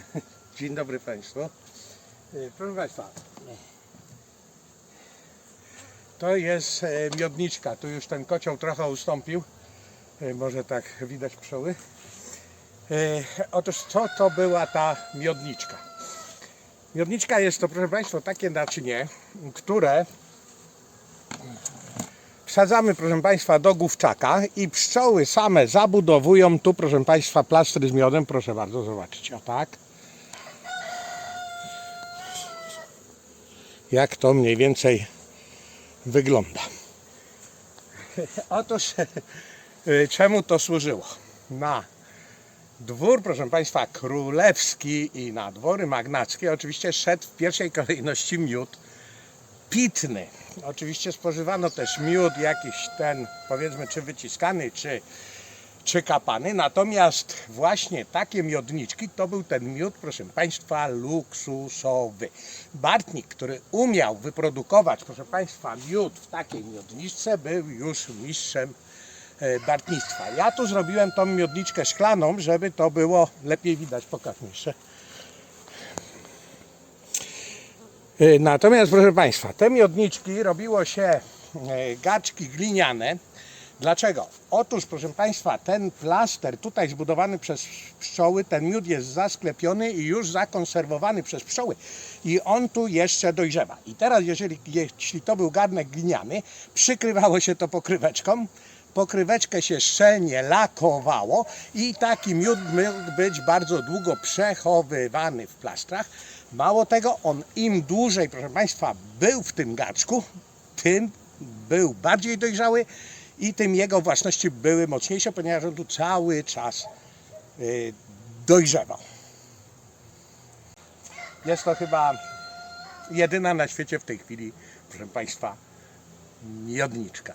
Dzień dobry Państwu. E, Proszę Państwa, to jest e, miodniczka. Tu już ten kocioł trochę ustąpił. E, Może tak widać pszczoły. Otóż co to była ta miodniczka? Miodniczka jest to, proszę Państwa, takie naczynie, które wsadzamy, proszę Państwa, do główczaka i pszczoły same zabudowują tu, proszę Państwa, plastry z miodem. Proszę bardzo, zobaczyć. O tak. Jak to mniej więcej wygląda. Otóż y, czemu to służyło? Na dwór, proszę Państwa, królewski i na dwory magnackie oczywiście szedł w pierwszej kolejności miód pitny. Oczywiście spożywano też miód jakiś ten, powiedzmy, czy wyciskany, czy, czy kapany. Natomiast właśnie takie miodniczki to był ten miód, proszę Państwa, luksusowy. Bartnik, który umiał wyprodukować, proszę Państwa, miód w takiej miodniczce, był już mistrzem e, bartnictwa. Ja tu zrobiłem tą miodniczkę szklaną, żeby to było lepiej widać. Pokaż mi jeszcze. Natomiast, proszę Państwa, te miodniczki robiło się e, gaczki gliniane. Dlaczego? Otóż, proszę Państwa, ten plaster tutaj zbudowany przez pszczoły, ten miód jest zasklepiony i już zakonserwowany przez pszczoły. I on tu jeszcze dojrzewa. I teraz, jeżeli, jeśli to był garnek gliniany, przykrywało się to pokryweczką, pokryweczkę się szczelnie lakowało i taki miód mógł być bardzo długo przechowywany w plastrach. Mało tego, on im dłużej, proszę Państwa, był w tym gaczku, tym był bardziej dojrzały i tym jego własności były mocniejsze, ponieważ on tu cały czas y, dojrzewał. Jest to chyba jedyna na świecie w tej chwili, proszę Państwa, miodniczka.